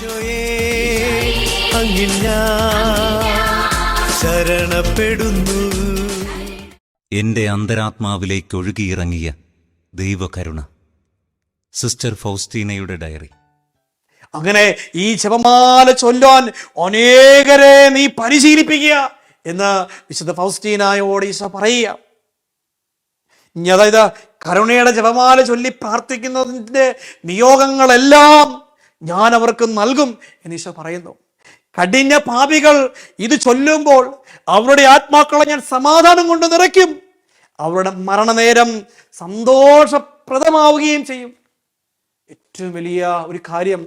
ഈശോയേ അങ്ങിൽ ഞാൻ ശരണപ്പെടുന്നു. എന്റെ അന്തരാത്മാവിലേക്ക് ഒഴുകിയിറങ്ങിയ ദൈവകരുണ. സിസ്റ്റർ ഫൗസ്റ്റീനയുടെ ഡയറി. അങ്ങനെ ഈ ജപമാല ചൊല്ലാൻ അനേകരെ നീ പരിശീലിപ്പിക്കുക എന്ന് വിശുദ്ധ ഫൗസ്റ്റീനായോട് ഈശോ പറയുക. ഇനി അതായത് കരുണയുടെ ജപമാല ചൊല്ലി പ്രാർത്ഥിക്കുന്നതിന്റെ നിയോഗങ്ങളെല്ലാം ഞാൻ അവർക്ക് നൽകും എന്ന് ഈശോ പറയുന്നു. കഠിന പാപികൾ ഇത് ചൊല്ലുമ്പോൾ അവരുടെ ആത്മാക്കളെ ഞാൻ സമാധാനം കൊണ്ട് നിറയ്ക്കും. അവരുടെ മരണനേരം സന്തോഷപ്രദമാവുകയും ചെയ്യും. ഏറ്റവും വലിയ ഒരു കാര്യം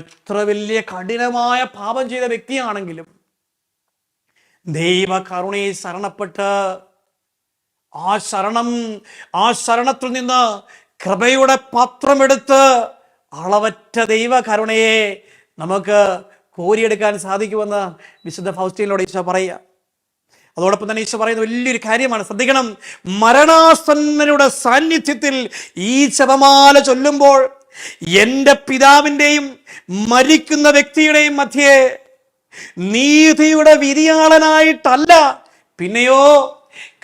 എത്ര വലിയ കഠിനമായ പാപം ചെയ്ത വ്യക്തിയാണെങ്കിലും ദൈവ കരുണയെ ശരണപ്പെട്ട് ആ ശരണം ആ ശരണത്തിൽ നിന്ന് കൃപയുടെ പാത്രമെടുത്ത് അളവറ്റ ദൈവ കരുണയെ നമുക്ക് കോരിയെടുക്കാൻ സാധിക്കുമെന്ന് വിശുദ്ധ ഫൗസ്റ്റീനിലൂടെ ഈശോ പറയുക. അതോടൊപ്പം തന്നെ ഈശോ പറയുന്ന വലിയൊരു കാര്യമാണ്. ശ്രദ്ധിക്കണം. മരണാസന്നരുടെ സാന്നിധ്യത്തിൽ ഈ ജപമാല ചൊല്ലുമ്പോൾ എന്റെ പിതാവിന്റെയും മരിക്കുന്ന വ്യക്തിയുടെയും മധ്യേ നീതിയുടെ വിരിയാളനായിട്ടല്ല പിന്നെയോ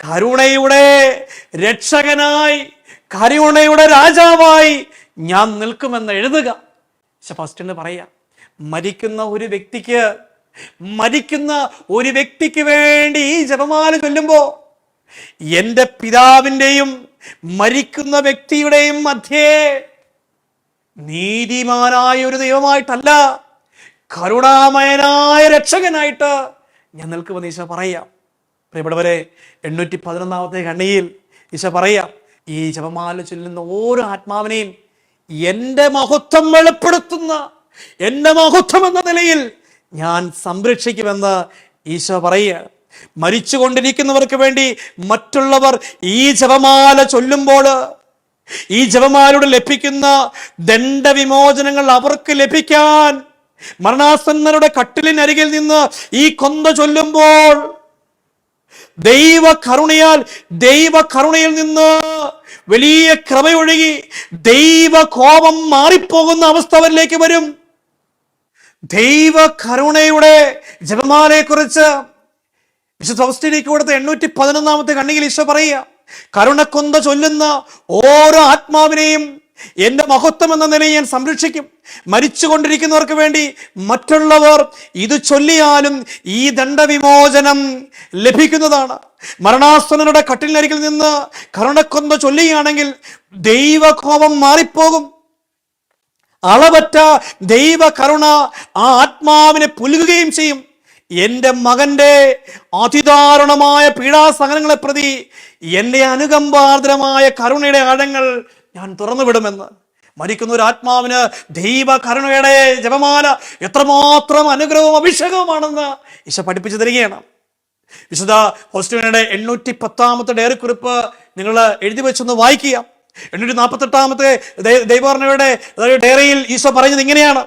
കരുണയുടെ രക്ഷകനായി കരുണയുടെ രാജാവായി ഞാൻ നിൽക്കുമെന്ന് എഴുതുക. ഫസ്റ്റ് എന്ന് പറയാം മരിക്കുന്ന ഒരു വ്യക്തിക്ക് മരിക്കുന്ന ഒരു വ്യക്തിക്ക് വേണ്ടി ഈ ജപമാല ചൊല്ലുമ്പോൾ എന്റെ പിതാവിന്റെയും മരിക്കുന്ന വ്യക്തിയുടെയും മധ്യേ നീതിമാനായ ഒരു ദൈവമായിട്ടല്ല കരുണാമയനായ രക്ഷകനായിട്ട് ഞാൻ നിൽക്കുമെന്ന് ഈശോ പറയാം. പ്രിയപ്പെട്ടവരെ എണ്ണൂറ്റി പതിനൊന്നാമത്തെ കണ്ണിയിൽ ഈശോ പറയാം ഈ ജപമാല ചൊല്ലുന്ന ഓരോ ആത്മാവിനെയും എന്റെ മഹത്വം വെളിപ്പെടുത്തുന്ന എന്റെ മഹത്വം എന്ന നിലയിൽ ഞാൻ സംരക്ഷിക്കുമെന്ന് ഈശോ പറയുക മരിച്ചുകൊണ്ടിരിക്കുന്നവർക്ക് വേണ്ടി മറ്റുള്ളവർ ഈ ജപമാല ചൊല്ലുമ്പോൾ ഈ ജപമാലയുടെ ലഭിക്കുന്ന ദണ്ഡവിമോചനങ്ങൾ അവർക്ക് ലഭിക്കാൻ മരണാസന്നരുടെ കട്ടിലിനരികിൽ നിന്ന് ഈ കൊന്ത ചൊല്ലുമ്പോൾ ദൈവ കരുണയാൽ ദൈവ കരുണയിൽ നിന്ന് വലിയ കൃപയൊഴുകി ദൈവ കോപം മാറിപ്പോകുന്ന അവസ്ഥ അവരിലേക്ക് വരും. ദൈവ കരുണയുടെ ജപമാലയെ കുറിച്ച് വിശുദ്ധ അവസ്ഥയിലേക്ക് കൊടുത്ത എണ്ണൂറ്റി പതിനൊന്നാമത്തെ കണ്ണിയിൽ ഈശോ പറയുക കരുണക്കൊന്ത ചൊല്ലുന്ന ഓരോ ആത്മാവിനെയും എന്റെ മഹത്വം എന്ന നിലയിൽ ഞാൻ സംരക്ഷിക്കും. മരിച്ചുകൊണ്ടിരിക്കുന്നവർക്ക് വേണ്ടി മറ്റുള്ളവർ ഇത് ചൊല്ലിയാലും ഈ ദണ്ഡവിമോചനം ലഭിക്കുന്നതാണ്. മരണാസനരുടെ കട്ടിലിനരികിൽ നിന്ന് കരുണക്കൊന്ത ചൊല്ലുകയാണെങ്കിൽ ദൈവകോപം മാറിപ്പോകും. അളവറ്റ ദൈവ കരുണ ആ ആത്മാവിനെ പുലുകുകയും ചെയ്യും. എന്റെ മകന്റെ അതിദാരുണമായ പീഡാസഹനങ്ങളെ പ്രതി എന്റെ അനുകമ്പാർദ്രമായ കരുണയുടെ ആഴങ്ങൾ ഞാൻ തുറന്നുവിടുമെന്ന്. മരിക്കുന്ന ഒരു ആത്മാവിന് ദൈവ കരുണയുടെ ജപമാല എത്രമാത്രം അനുഗ്രഹവും അഭിഷേകവുമാണെന്ന് ഈശോ പഠിപ്പിച്ചു തരികയാണ്. വിശുദ്ധ ഹോസ്റ്റലിയുടെ എണ്ണൂറ്റി പത്താമത്തെ ഡയറി കുറിപ്പ് നിങ്ങൾ എഴുതി വെച്ചൊന്ന് വായിക്കുക. എണ്ണൂറ്റി നാൽപ്പത്തെട്ടാമത്തെ ദൈവർണയുടെ ഡയറിയിൽ ഈശോ പറയുന്നത് ഇങ്ങനെയാണ്.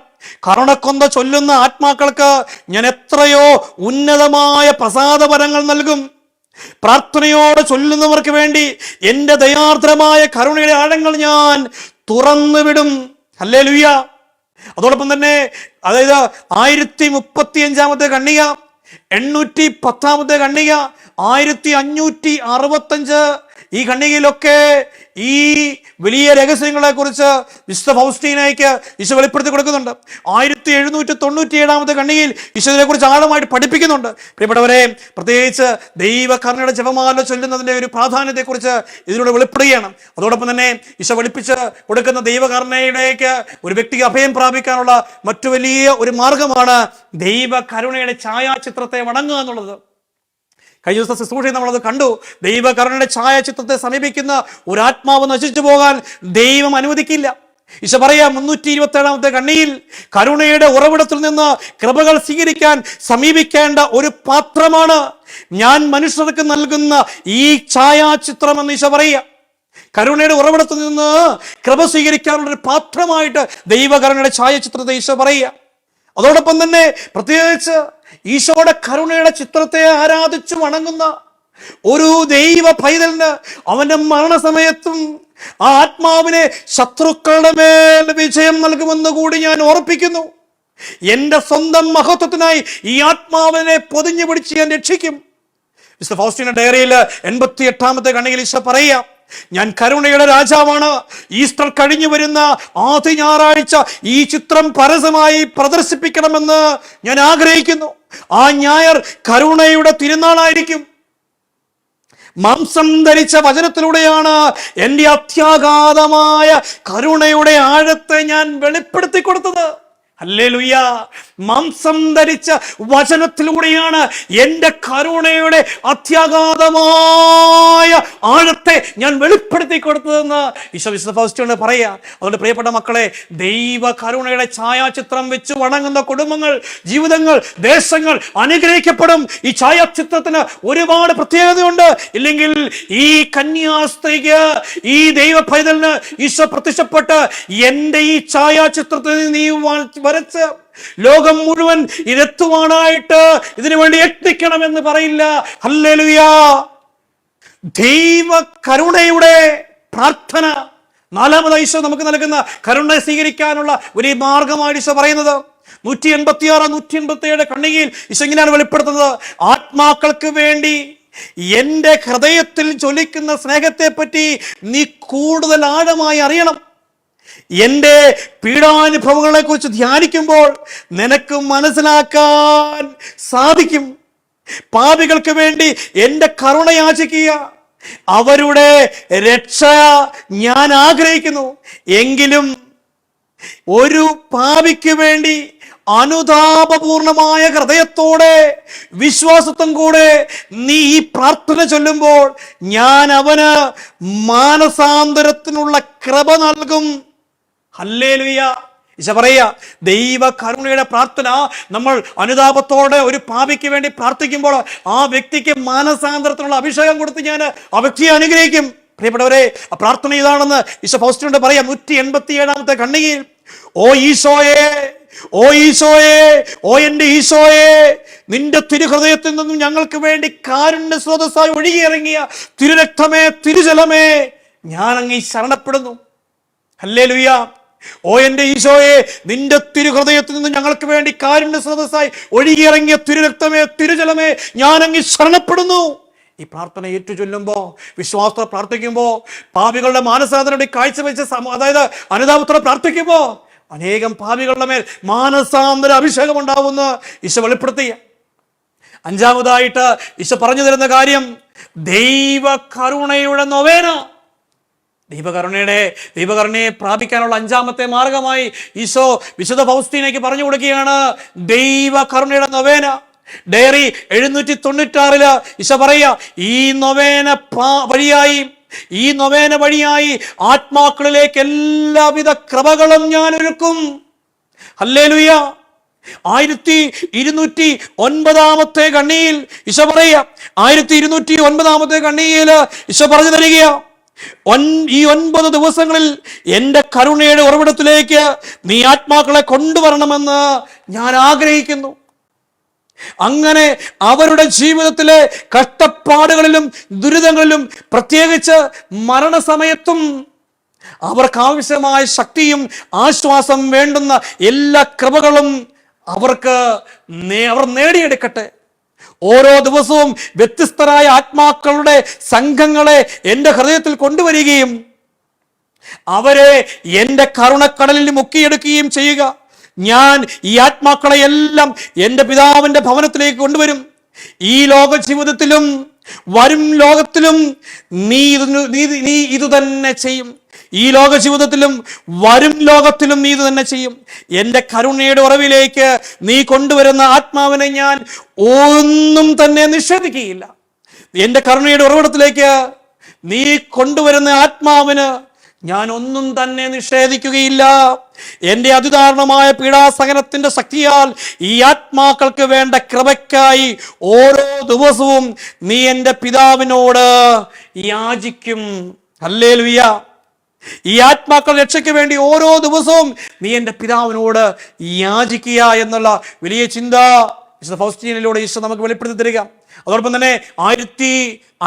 കരുണക്കൊന്ത ചൊല്ലുന്ന ആത്മാക്കൾക്ക് ഞാൻ എത്രയോ ഉന്നതമായ പ്രസാദപരങ്ങൾ നൽകും. പ്രാർത്ഥനയോടെ ചൊല്ലുന്നവർക്ക് വേണ്ടി എന്റെ ദയാർദ്രമായ കരുണയുടെ ആഴങ്ങൾ ഞാൻ തുറന്നുവിടും. അല്ലേ ലുയ്യ അതോടൊപ്പം തന്നെ അതായത് ആയിരത്തി മുപ്പത്തി അഞ്ചാമത്തെ കണ്ണിക എണ്ണൂറ്റി പത്താമത്തെ കണ്ണിക ആയിരത്തി അഞ്ഞൂറ്റി അറുപത്തഞ്ച് ഈ ഖണ്ണികയിലൊക്കെ ഈ വലിയ രഹസ്യങ്ങളെ കുറിച്ച് വിശുദ്ധ ഫൗസ്റ്റീനയ്ക്ക് ഈശോ വെളിപ്പെടുത്തി കൊടുക്കുന്നുണ്ട്. ആയിരത്തി എഴുന്നൂറ്റി തൊണ്ണൂറ്റി ഏഴാമത്തെ ഖണ്ണികയിൽ ഈശോനെ കുറിച്ച് ആഴമായിട്ട് പഠിപ്പിക്കുന്നുണ്ട്. പ്രിയപ്പെട്ടവരെ പ്രത്യേകിച്ച് ദൈവകർണയുടെ ജപമാല ചൊല്ലുന്നതിന്റെ ഒരു പ്രാധാന്യത്തെക്കുറിച്ച് ഇതിലൂടെ വെളിപ്പെടുകയാണ്. അതോടൊപ്പം തന്നെ ഈശോ വെളിപ്പിച്ച് കൊടുക്കുന്ന ദൈവകർണയിലേക്ക് ഒരു വ്യക്തിക്ക് അഭയം പ്രാപിക്കാനുള്ള മറ്റു വലിയ ഒരു മാർഗമാണ് ദൈവകരുണയുടെ ഛായാചിത്രത്തെ വണങ്ങുക എന്നുള്ളത്. കഴിഞ്ഞ ദിവസം ശുശ്രൂഷയിൽ നമ്മളത് കണ്ടു. ദൈവകരുണയുടെ ഛായാചിത്രത്തെ സമീപിക്കുന്ന ഒരാത്മാവ് നശിച്ചു പോകാൻ ദൈവം അനുവദിക്കില്ല. ഈശ പറയാ മുന്നൂറ്റി ഇരുപത്തി ഏഴാമത്തെ കണ്ണിയിൽ കരുണയുടെ ഉറവിടത്തിൽ നിന്ന് കൃപകൾ സ്വീകരിക്കാൻ സമീപിക്കേണ്ട ഒരു പാത്രമാണ് ഞാൻ മനുഷ്യർക്ക് നൽകുന്ന ഈ ഛായാചിത്രം എന്ന് ഈശ പറയുക. കരുണയുടെ ഉറവിടത്തിൽ നിന്ന് കൃപ സ്വീകരിക്കാനുള്ള ഒരു പാത്രമായിട്ട് ദൈവകരുണയുടെ ഛായാചിത്രത്തെ ഈശോ പറയുക. അതോടൊപ്പം തന്നെ പ്രത്യേകിച്ച് ഈശോയുടെ കരുണയുടെ ചിത്രത്തെ ആരാധിച്ചു വണങ്ങുന്ന ഒരു ദൈവ പൈതലിന് അവന്റെ മരണസമയത്തും ആ ആത്മാവിനെ ശത്രുക്കളുടെ മേൽ വിജയം നൽകുമെന്ന് കൂടി ഞാൻ ഓർപ്പിക്കുന്നു. എന്റെ സ്വന്തം മഹത്വത്തിനായി ഈ ആത്മാവിനെ പൊതിഞ്ഞു പിടിച്ച് ഞാൻ രക്ഷിക്കും. മിസ്റ്റർ ഫൗസ്റ്റിന്റെ ഡയറിയിൽ എൺപത്തി എട്ടാമത്തെ കണ്ണിയിൽ ഈശോ പറയാം ഞാൻ കരുണയുടെ രാജാവാണ്. ഈസ്റ്റർ കഴിഞ്ഞു വരുന്ന ആദ്യ ഞായറാഴ്ച ഈ ചിത്രം പരസ്യമായി പ്രദർശിപ്പിക്കണമെന്ന് ഞാൻ ആഗ്രഹിക്കുന്നു. ആ ഞായർ കരുണയുടെ തിരുനാളായിരിക്കും. മാംസം ധരിച്ച വചനത്തിലൂടെയാണ് എന്റെ അത്യാഘാതമായ കരുണയുടെ ആഴത്തെ ഞാൻ വെളിപ്പെടുത്തി കൊടുത്തത് ഹല്ലേലൂയ. മാംസം ധരിച്ച വചനത്തിലൂടെയാണ് എന്റെ കരുണയുടെ അത്യാഘാതമായ ആഴത്തെ ഞാൻ വെളിപ്പെടുത്തി കൊടുത്തതെന്ന് ഈശോ വിശുദ്ധ ഫൗസ്റ്റിയോട് പറയാ അതുകൊണ്ട് പ്രിയപ്പെട്ട മക്കളെ ദൈവ കരുണയുടെ ഛായാചിത്രം വെച്ച് വണങ്ങുന്ന കുടുംബങ്ങൾ ജീവിതങ്ങൾ ദേശങ്ങൾ അനുഗ്രഹിക്കപ്പെടും. ഈ ഛായാചിത്രത്തിന് ഒരുപാട് പ്രത്യേകതയുണ്ട്. ഇല്ലെങ്കിൽ ഈ കന്യാസ്ത്രീക്ക് ഈ ദൈവ പൈതലിന് ഈശോ പ്രത്യക്ഷപ്പെട്ട് എന്റെ ഈ ഛായാചിത്രത്തിൽ നീ വരച്ച് ലോകം മുഴുവൻ ഇതെത്തുവാനായിട്ട് ഇതിനു വേണ്ടി യത്നിക്കണമെന്ന് പറയില്ല. ഹല്ലേലൂയ. ദൈവ കരുണയുടെ പ്രാർത്ഥന. നാലാമത് ഈശോ നമുക്ക് നൽകുന്ന കരുണ സ്വീകരിക്കാനുള്ള ഒരു മാർഗമാണ് ഈശോ പറയുന്നത്. നൂറ്റി എൺപത്തി ആറ് നൂറ്റി എൺപത്തി ഏഴ് കണ്ണികയിൽ ഈശോ ഇങ്ങനെയാണ് വെളിപ്പെടുത്തുന്നത്. ആത്മാക്കൾക്ക് വേണ്ടി എന്റെ ഹൃദയത്തിൽ ചൊലിക്കുന്ന സ്നേഹത്തെ പറ്റി നീ കൂടുതൽ ആഴമായി അറിയണം. എന്റെ പീഡാനുഭവങ്ങളെ കുറിച്ച് ധ്യാനിക്കുമ്പോൾ നിനക്ക് മനസ്സിലാക്കാൻ സാധിക്കും. പാപികൾക്ക് വേണ്ടി എന്റെ കരുണ യാചിക്കുക. അവരുടെ രക്ഷ ഞാൻ ആഗ്രഹിക്കുന്നു. എങ്കിലും ഒരു പാപിക്ക് വേണ്ടി അനുതാപപൂർണമായ ഹൃദയത്തോടെ വിശ്വാസത്വം കൂടെ നീ ഈ പ്രാർത്ഥന ചൊല്ലുമ്പോൾ ഞാൻ അവന് മാനസാന്തരത്തിനുള്ള കൃപ നൽകും. ഹല്ലേലുയ. ഈശോ ദൈവ കരുണയുടെ പ്രാർത്ഥന നമ്മൾ അനുതാപത്തോടെ ഒരു പാപിക്ക് വേണ്ടി പ്രാർത്ഥിക്കുമ്പോൾ ആ വ്യക്തിക്ക് മാനസാന്തരത്തിനുള്ള അഭിഷേകം കൊടുത്ത് ഞാൻ ആ വ്യക്തിയെ അനുഗ്രഹിക്കും. പ്രിയപ്പെട്ടവരെ ആ പ്രാർത്ഥന ഇതാണെന്ന് ഈശോ പറയാം. നൂറ്റി എൺപത്തി ഏഴാമത്തെ കണ്ണിയിൽ ഓ ഈശോയെ ഓ ഈശോയെ ഓ എന്റെ ഈശോയെ നിന്റെ തിരുഹൃദയത്തിൽ നിന്നും ഞങ്ങൾക്ക് വേണ്ടി കാരുണ്യ സ്രോതസ്സായി ഒഴുകിയിറങ്ങിയ തിരുരക്തമേ തിരുജലമേ ഞാൻ അങ്ങ് ശരണപ്പെടുന്നു. ഹല്ലേ ഓ എന്റെ ഈശോയെ നിന്റെ തിരുഹൃദയത്തിൽ നിന്ന് ഞങ്ങൾക്ക് വേണ്ടി കാരുണ്യ സ്രോതസ്സായി ഒഴുകിയിറങ്ങിയ തിരുരക്തമേ തിരുജലമേ ഞാൻ അങ്ങ് ശരണപ്പെടുന്നു. ഈ പ്രാർത്ഥന ഏറ്റു ചൊല്ലുമ്പോൾ വിശ്വാസത്തോടെ പ്രാർത്ഥിക്കുമ്പോൾ പാപികളുടെ മാനസാന്തരം കാഴ്ചവെച്ച അതായത് അനുതാപത്തോടെ പ്രാർത്ഥിക്കുമ്പോൾ അനേകം പാപികളുടെ മേൽ മാനസാന്തര അഭിഷേകം ഉണ്ടാവുമെന്ന് ഈശോ വെളിപ്പെടുത്തി. അഞ്ചാമതായിട്ട് ഈശോ പറഞ്ഞു തരുന്ന കാര്യം ദൈവ കരുണയുടെ നൊവേന. ദൈവകരുണയുടെ ദീപകരുണയെ പ്രാപിക്കാനുള്ള അഞ്ചാമത്തെ മാർഗമായി ഈശോ വിശുദ്ധ ഫൗസ്തീനേക്ക് പറഞ്ഞു കൊടുക്കുകയാണ്. ദൈവകരുണയുടെ നൊവേന. ഡയറി എഴുന്നൂറ്റി തൊണ്ണൂറ്റാറിൽ ഈശോ പറയുക ഈ നൊവേന വഴിയായി ഈ നൊവേന വഴിയായി ആത്മാക്കളിലേക്ക് എല്ലാവിധ കൃപകളും ഞാൻ ഒരുക്കും. ഹല്ലേലൂയ. ആയിരത്തി ഇരുന്നൂറ്റി ഒൻപതാമത്തെ കണ്ണിയിൽ ഈശോ പറയുക ആയിരത്തി ഇരുന്നൂറ്റി ഒൻപതാമത്തെ കണ്ണിയിൽ ഈശോ പറഞ്ഞു തരിക ഒൻ ഈ ഒൻപത് ദിവസങ്ങളിൽ എന്റെ കരുണയുടെ ഉറവിടത്തിലേക്ക് നീ ആത്മാക്കളെ കൊണ്ടുവരണമെന്ന് ഞാൻ ആഗ്രഹിക്കുന്നു. അങ്ങനെ അവരുടെ ജീവിതത്തിലെ കഷ്ടപ്പാടുകളിലും ദുരിതങ്ങളിലും പ്രത്യേകിച്ച് മരണസമയത്തും അവർക്ക് ആവശ്യമായ ശക്തിയും ആശ്വാസം വേണ്ടുന്ന എല്ലാ കൃപകളും അവർക്ക് അവർ നേടിയെടുക്കട്ടെ. ഓരോ ദിവസവും വ്യത്യസ്തരായ ആത്മാക്കളുടെ സംഘങ്ങളെ എന്റെ ഹൃദയത്തിൽ കൊണ്ടുവരികയും അവരെ എന്റെ കരുണക്കടലിൽ മുക്കിയെടുക്കുകയും ചെയ്യുക. ഞാൻ ഈ ആത്മാക്കളെ എല്ലാം എന്റെ പിതാവിന്റെ ഭവനത്തിലേക്ക് കൊണ്ടുവരും. ഈ ലോക ജീവിതത്തിലും വരും ലോകത്തിലും നീ ഇത് നീ ഇതുതന്നെ ഇത് തന്നെ ചെയ്യും. ഈ ലോക ജീവിതത്തിലും വരും ലോകത്തിലും നീ ഇത് തന്നെ ചെയ്യും. എന്റെ കരുണയുടെ ഉറവിലേക്ക് നീ കൊണ്ടുവരുന്ന ആത്മാവിനെ ഞാൻ ഒന്നും തന്നെ നിഷേധിക്കുകയില്ല. എന്റെ കരുണയുടെ ഉറവിടത്തിലേക്ക് നീ കൊണ്ടുവരുന്ന ആത്മാവിന് ഞാൻ ഒന്നും തന്നെ നിഷേധിക്കുകയില്ല. എന്റെ അതിദാരുണമായ പീഡാസഹനത്തിന്റെ ശക്തിയാൽ ഈ ആത്മാക്കൾക്ക് വേണ്ട കൃപയ്ക്കായി ഓരോ ദിവസവും നീ എന്റെ പിതാവിനോട് യാചിക്കും. അല്ലേ ഈ ആത്മാക്കൾ രക്ഷയ്ക്ക് വേണ്ടി ഓരോ ദിവസവും നീ എന്റെ പിതാവിനോട് യാചിക്കുക എന്നുള്ള വലിയ ചിന്ത വിശുദ്ധ ഫൗസ്റ്റീനിലൂടെ ഈശോ നമുക്ക് വെളിപ്പെടുത്തി തരിക. അതോടൊപ്പം തന്നെ ആയിരത്തി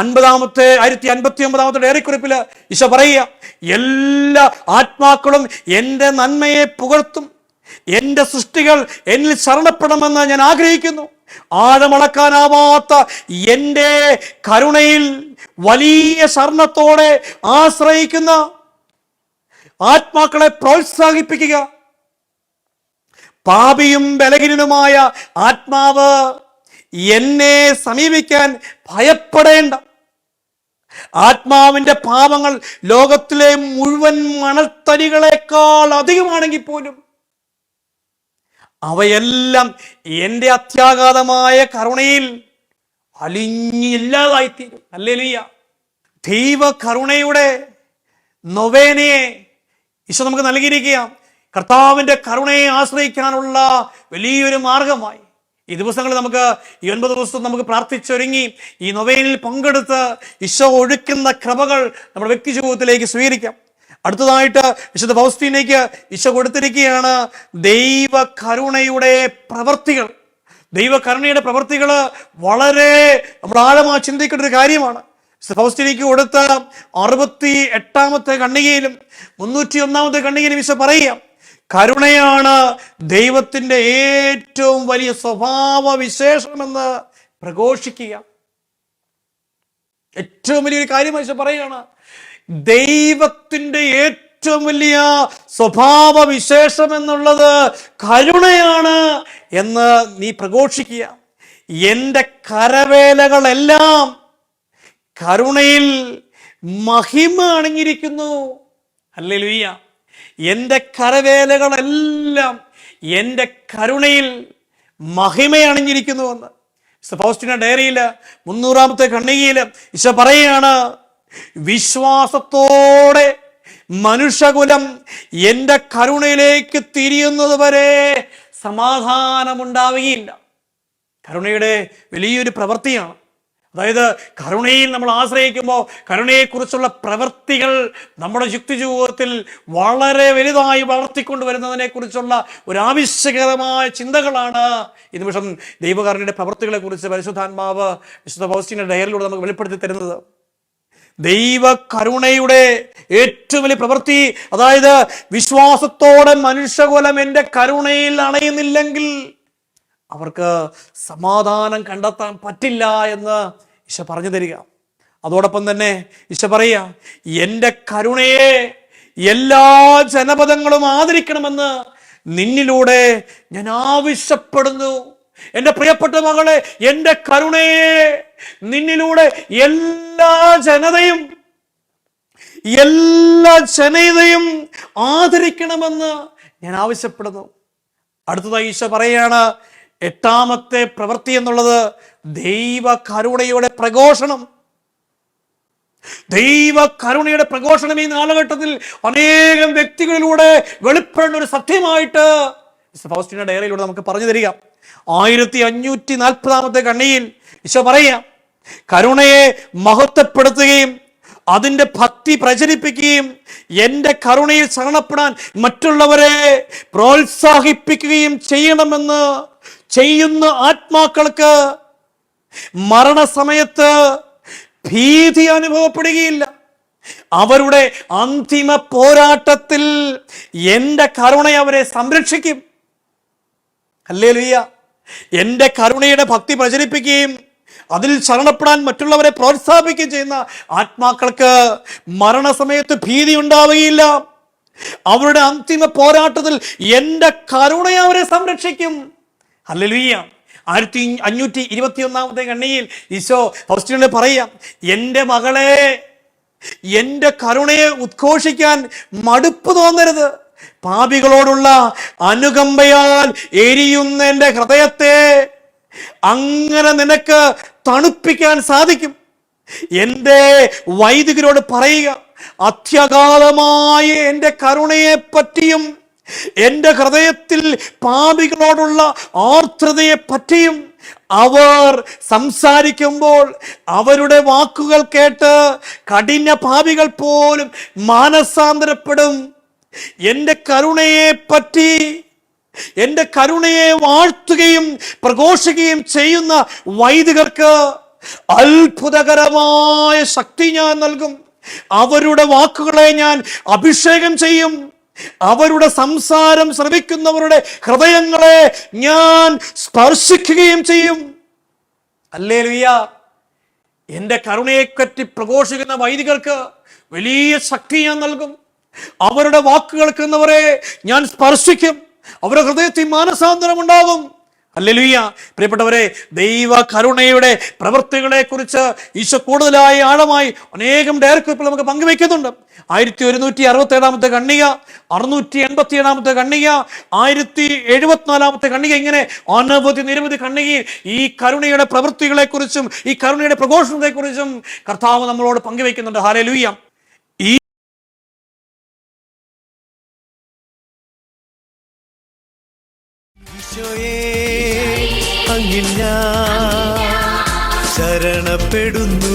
അൻപതാമത്തെ ആയിരത്തി അൻപത്തി ഒമ്പതാമത്തെ ഡയറിക്കുറിപ്പിൽ ഈശോ പറയുക എല്ലാ ആത്മാക്കളും എന്റെ നന്മയെ പുകഴ്ത്തും. എന്റെ സൃഷ്ടികൾ എന്നിൽ ശരണപ്പെടണമെന്ന് ഞാൻ ആഗ്രഹിക്കുന്നു. ആഴമളക്കാനാവാത്ത എന്റെ കരുണയിൽ വലിയ ശരണത്തോടെ ആശ്രയിക്കുന്ന ആത്മാക്കളെ പ്രോത്സാഹിപ്പിക്കുക. പാപിയും ബലഹീനനുമായ ആത്മാവ് എന്നെ സമീപിക്കാൻ ഭയപ്പെടേണ്ട. ആത്മാവിന്റെ പാപങ്ങൾ ലോകത്തിലെ മുഴുവൻ മണൽത്തരികളേക്കാൾ അധികമാണെങ്കിൽ പോലും അവയെല്ലാം എന്റെ അത്യാഘാതമായ കരുണയിൽ അലിഞ്ഞില്ലാതായിത്തീരും അല്ലേ ദൈവ കരുണയുടെ നൊവേനയെ ഈശോ നമുക്ക് നൽകിയിരിക്കുക കർത്താവിന്റെ കരുണയെ ആശ്രയിക്കാനുള്ള വലിയൊരു മാർഗമായി. ഈ ദിവസങ്ങളിൽ നമുക്ക് ഈ ഒൻപത് ദിവസം നമുക്ക് പ്രാർത്ഥിച്ചൊരുങ്ങി ഈ നൊവേനിൽ പങ്കെടുത്ത് ഈശോ ഒഴുക്കുന്ന ക്രമകൾ നമ്മുടെ വ്യക്തി ജീവിതത്തിലേക്ക് സ്വീകരിക്കാം. അടുത്തതായിട്ട് വിശുദ്ധ ഭൗസ്തീനേക്ക് ഈശോ കൊടുത്തിരിക്കുകയാണ് ദൈവ കരുണയുടെ പ്രവർത്തികൾ. ദൈവകരുണയുടെ പ്രവൃത്തികൾ വളരെ നമ്മൾ ആഴമായി ചിന്തിക്കേണ്ട ഒരു കാര്യമാണ്. ഫൗസ്റ്റിനിക്ക് കൊടുത്ത അറുപത്തി എട്ടാമത്തെ കണ്ണികയിലും മുന്നൂറ്റി ഒന്നാമത്തെ കണ്ണികയിലും ഈശോ പറയുക കരുണയാണ് ദൈവത്തിന്റെ ഏറ്റവും വലിയ സ്വഭാവ വിശേഷമെന്ന് പ്രഘോഷിക്കുക. ഏറ്റവും വലിയൊരു കാര്യം പറയുകയാണ് ദൈവത്തിന്റെ ഏറ്റവും വലിയ സ്വഭാവ വിശേഷം എന്നുള്ളത് കരുണയാണ് എന്ന് നീ പ്രഘോഷിക്കുക. എന്റെ കരവേലകളെല്ലാം കരുണയിൽ മഹിമ അണിഞ്ഞിരിക്കുന്നു. അല്ലേ ലൂയ്യ എന്റെ കരവേലകളെല്ലാം എന്റെ കരുണയിൽ മഹിമ അണിഞ്ഞിരിക്കുന്നുവെന്ന് ഫൗസ്റ്റിന്റെ ഡയറിയിൽ മുന്നൂറാമത്തെ കണ്ണികയിൽ ഈശോ പറയുകയാണ് വിശ്വാസത്തോടെ മനുഷ്യകുലം എന്റെ കരുണയിലേക്ക് തിരിയുന്നത് വരെ സമാധാനമുണ്ടാവുകയില്ല. കരുണയുടെ വലിയൊരു പ്രവൃത്തിയാണ്. അതായത് കരുണയിൽ നമ്മൾ ആശ്രയിക്കുമ്പോൾ കരുണയെക്കുറിച്ചുള്ള പ്രവൃത്തികൾ നമ്മുടെ യുക്തി ജീവിതത്തിൽ വളരെ വലുതായി വളർത്തിക്കൊണ്ട് വരുന്നതിനെക്കുറിച്ചുള്ള ഒരു ആവശ്യകരമായ ചിന്തകളാണ് ഈ നിമിഷം ദൈവകരുണയുടെ പ്രവൃത്തികളെ കുറിച്ച് പരിശുദ്ധാത്മാവ് വിശുദ്ധ പൗസ്റ്റിന്റെ ഡയറിലൂടെ നമുക്ക് വെളിപ്പെടുത്തി തരുന്നത്. ദൈവ കരുണയുടെ ഏറ്റവും വലിയ പ്രവൃത്തി അതായത് വിശ്വാസത്തോടെ മനുഷ്യകുലം എന്റെ കരുണയിൽ അണയുന്നില്ലെങ്കിൽ അവർക്ക് സമാധാനം കണ്ടെത്താൻ പറ്റില്ല എന്ന് ഈശോ പറഞ്ഞു തരിക. അതോടൊപ്പം തന്നെ ഈശ പറയുക എന്റെ കരുണയെ എല്ലാ ജനപദങ്ങളും ആദരിക്കണമെന്ന് നിന്നിലൂടെ ഞാൻ ആവശ്യപ്പെടുന്നു. എന്റെ പ്രിയപ്പെട്ട മകളെ എന്റെ കരുണയെ നിന്നിലൂടെ എല്ലാ ജനതയും എല്ലാ ജനതയും ആദരിക്കണമെന്ന് ഞാൻ ആവശ്യപ്പെടുന്നു. അടുത്തതായി ഈശോ പറയുകയാണ് എട്ടാമത്തെ പ്രവൃത്തി എന്നുള്ളത് ദൈവ കരുണയുടെ പ്രഘോഷണം. ദൈവ കരുണയുടെ പ്രഘോഷണം ഈ കാലഘട്ടത്തിൽ അനേകം വ്യക്തികളിലൂടെ വെളിപ്പെടുന്ന ഒരു സത്യമായിട്ട് ഫൗസ്റ്റിന ഡയറിയിലൂടെ നമുക്ക് പറഞ്ഞു തരിക. ആയിരത്തി അഞ്ഞൂറ്റി നാൽപ്പതാമത്തെ കണ്ണിയിൽ ഈശോ പറയാം കരുണയെ മഹത്വപ്പെടുത്തുകയും അതിന്റെ ഭക്തി പ്രചരിപ്പിക്കുകയും എന്റെ കരുണയിൽ ശരണപ്പെടാൻ മറ്റുള്ളവരെ പ്രോത്സാഹിപ്പിക്കുകയും ചെയ്യണമെന്ന് ചെയ്യുന്ന ആത്മാക്കൾക്ക് മരണസമയത്ത് ഭീതി അനുഭവപ്പെടുകയില്ല. അവരുടെ അന്തിമ പോരാട്ടത്തിൽ എന്റെ കരുണ അവരെ സംരക്ഷിക്കും. അല്ലേ ലുയ്യ എന്റെ കരുണയുടെ ഭക്തി പ്രചരിപ്പിക്കുകയും അതിൽ ശരണപ്പെടാൻ മറ്റുള്ളവരെ പ്രോത്സാഹിപ്പിക്കുകയും ചെയ്യുന്ന ആത്മാക്കൾക്ക് മരണസമയത്ത് ഭീതി ഉണ്ടാവുകയില്ല. അവരുടെ അന്തിമ പോരാട്ടത്തിൽ എന്റെ കരുണ അവരെ സംരക്ഷിക്കും. ഹല്ലേലൂയ ആയിരത്തി അഞ്ഞൂറ്റി ഇരുപത്തി ഒന്നാമത്തെ കണ്ണിയിൽ ഈശോ ഫൗസ്റ്റിനോട് പറയാം എന്റെ മകളെ എന്റെ കരുണയെ ഉദ്ഘോഷിക്കാൻ മടുപ്പ് തോന്നരുത്. പാപികളോടുള്ള അനുകമ്പയാൽ എരിയുന്ന എന്റെ ഹൃദയത്തെ അങ്ങനെ നിനക്ക് തണുപ്പിക്കാൻ സാധിക്കും. എന്റെ വൈദികരോട് പറയുക അത്യകാലമായ എന്റെ കരുണയെ പറ്റിയും എന്റെ ഹൃദയത്തിൽ പാപികളോടുള്ള ആർദ്രതയെ പറ്റിയും അവർ സംസാരിക്കുമ്പോൾ അവരുടെ വാക്കുകൾ കേട്ട് കഠിന പാപികൾ പോലും മാനസാന്തരപ്പെടും. എന്റെ കരുണയെ പറ്റി എന്റെ കരുണയെ വാഴ്ത്തുകയും പ്രഘോഷിക്കുകയും ചെയ്യുന്ന വൈദികർക്ക് അത്ഭുതകരമായ ശക്തി ഞാൻ നൽകും. അവരുടെ വാക്കുകളെ ഞാൻ അഭിഷേകം ചെയ്യും. അവരുടെ സംസാരം ശ്രമിക്കുന്നവരുടെ ഹൃദയങ്ങളെ ഞാൻ സ്പർശിക്കുകയും ചെയ്യും. അല്ലേ ലുയ്യ എന്റെ കരുണയെപ്പറ്റി പ്രഘോഷിക്കുന്ന വൈദികർക്ക് വലിയ ശക്തി ഞാൻ നൽകും. അവരുടെ വാക്ക് കേൾക്കുന്നവരെ ഞാൻ സ്പർശിക്കും. അവരുടെ ഹൃദയത്തിൽ മാനസാന്തരം ഉണ്ടാകും അല്ലെലുയ്യ പ്രിയപ്പെട്ടവരെ ദൈവ കരുണയുടെ പ്രവൃത്തികളെ കുറിച്ച് ഈശോ കൂടുതലായി ആഴമായി അനേകം ഡയറക്ടർ നമുക്ക് പങ്കുവെക്കുന്നുണ്ട് ആയിരത്തി ഒരുന്നൂറ്റി അറുപത്തി ഏഴാമത്തെ കണ്ണിക അറുന്നൂറ്റി എൺപത്തി ഏഴാമത്തെ കണ്ണിക ആയിരത്തി എഴുപത്തിനാലാമത്തെ കണ്ണിക ഇങ്ങനെ അനവധി നിരവധി കണ്ണിക ഈ കരുണയുടെ പ്രവൃത്തികളെ കുറിച്ചും ഈ കരുണയുടെ പ്രഘോഷണത്തെ കുറിച്ചും കർത്താവ് നമ്മളോട് പങ്കുവെക്കുന്നുണ്ട് ഹാലേ ശരണപ്പെടുന്നു